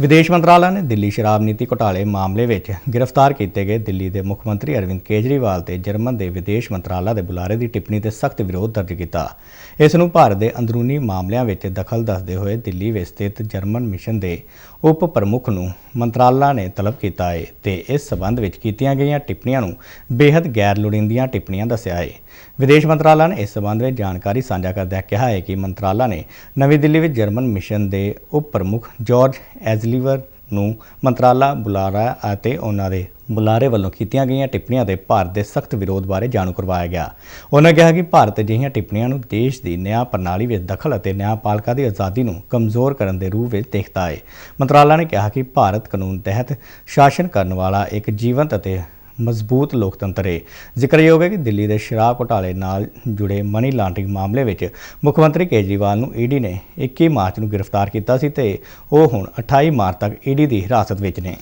ਵਿਦੇਸ਼ ਮੰਤਰਾਲਾ ਨੇ ਦਿੱਲੀ ਸ਼ਰਾਬ ਨੀਤੀ ਘੁਟਾਲੇ ਮਾਮਲੇ ਵਿੱਚ ਗ੍ਰਿਫਤਾਰ ਕੀਤੇ ਗਏ ਦਿੱਲੀ ਦੇ ਮੁੱਖ ਮੰਤਰੀ ਅਰਵਿੰਦ ਕੇਜਰੀਵਾਲ ਤੇ ਜਰਮਨ ਦੇ ਵਿਦੇਸ਼ ਮੰਤਰਾਲਾ ਦੇ ਬੁਲਾਰੇ ਦੀ ਟਿੱਪਣੀ ਤੇ ਸਖਤ ਵਿਰੋਧ ਦਰਜ ਕੀਤਾ। ਇਸ ਨੂੰ ਭਾਰਤ ਦੇ ਅੰਦਰੂਨੀ ਮਾਮਲਿਆਂ ਵਿੱਚ ਦਖਲ ਦੱਸਦੇ ਹੋਏ ਦਿੱਲੀ ਵਿੱਚ ਸਥਿਤ ਜਰਮਨ ਮਿਸ਼ਨ ਦੇ ਉਪ ਪ੍ਰਮੁੱਖ ਨੂੰ ਮੰਤਰਾਲਾ ਨੇ ਤਲਬ ਕੀਤਾ ਹੈ ਤੇ ਇਸ ਸਬੰਧ ਵਿੱਚ ਕੀਤੀਆਂ ਗਈਆਂ ਟਿੱਪਣੀਆਂ ਨੂੰ ਬੇहद ਗੈਰ ਲੋੜੀਂਦੀਆਂ ਟਿੱਪਣੀਆਂ ਦੱਸਿਆ ਹੈ ਵਿਦੇਸ਼ ਮੰਤਰਾਲਾ ਨੇ ਇਸ ਸਬੰਧ ਵਿੱਚ ਜਾਣਕਾਰੀ ਸਾਂਝਾ ਕਰਦਿਆਂ ਕਿਹਾ ਹੈ ਕਿ ਮੰਤਰਾਲਾ ਨੇ ਨਵੀਂ ਦਿੱਲੀ ਵਿੱਚ ਜਰਮਨ ਮਿਸ਼ਨ ਦੇ ਉਪ ਪ੍ਰਮੁੱਖ ਜਾਰਜ ਐਜ਼ਲੀਵਰ ਨੂੰ ਮੰਤਰਾਲਾ ਬੁਲਾਰਾ ਅਤੇ ਉਹਨਾਂ ਦੇ ਬੁਲਾਰੇ ਵੱਲੋਂ ਕੀਤੀਆਂ ਗਈਆਂ ਟਿੱਪਣੀਆਂ ਦੇ ਭਾਰਤ ਦੇ ਸਖਤ ਵਿਰੋਧ ਬਾਰੇ ਜਾਣੂ ਕਰਵਾਇਆ ਗਿਆ। ਉਹਨਾਂ ਕਿਹਾ ਕਿ ਭਾਰਤ ਅਜਿਹੀਆਂ ਟਿੱਪਣੀਆਂ ਨੂੰ ਦੇਸ਼ ਦੀ ਨਿਆਂ ਪ੍ਰਣਾਲੀ ਵਿੱਚ ਦਖਲ ਅਤੇ ਨਿਆਂਪਾਲਿਕਾ ਦੀ ਆਜ਼ਾਦੀ ਨੂੰ ਕਮਜ਼ੋਰ ਕਰਨ ਦੇ ਰੂਪ ਵਿੱਚ ਦੇਖਦਾ ਹੈ ਮੰਤਰਾਲਾ ਨੇ ਕਿਹਾ ਕਿ ਭਾਰਤ ਕਾਨੂੰਨ ਤਹਿਤ ਸ਼ਾਸਨ ਕਰਨ ਵਾਲਾ ਇੱਕ ਜੀਵੰਤ ਅਤੇ ਮਜ਼ਬੂਤ ਲੋਕਤੰਤਰ ਹੈ ਜ਼ਿਕਰਯੋਗ ਹੈ ਕਿ ਦਿੱਲੀ ਦੇ ਸ਼ਰਾਬ ਘੁਟਾਲੇ ਨਾਲ ਜੁੜੇ ਮਨੀ ਲਾਂਡਰਿੰਗ ਮਾਮਲੇ ਵਿੱਚ ਮੁੱਖ ਮੰਤਰੀ ਕੇਜਰੀਵਾਲ ਨੂੰ ਈਡੀ ਨੇ 21 ਮਾਰਚ ਨੂੰ ਗ੍ਰਿਫਤਾਰ ਕੀਤਾ ਸੀ ਤੇ ਉਹ ਹੁਣ 28 ਮਾਰਚ ਤੱਕ ਈਡੀ ਦੀ ਹਿਰਾਸਤ ਵਿੱਚ ਨੇ।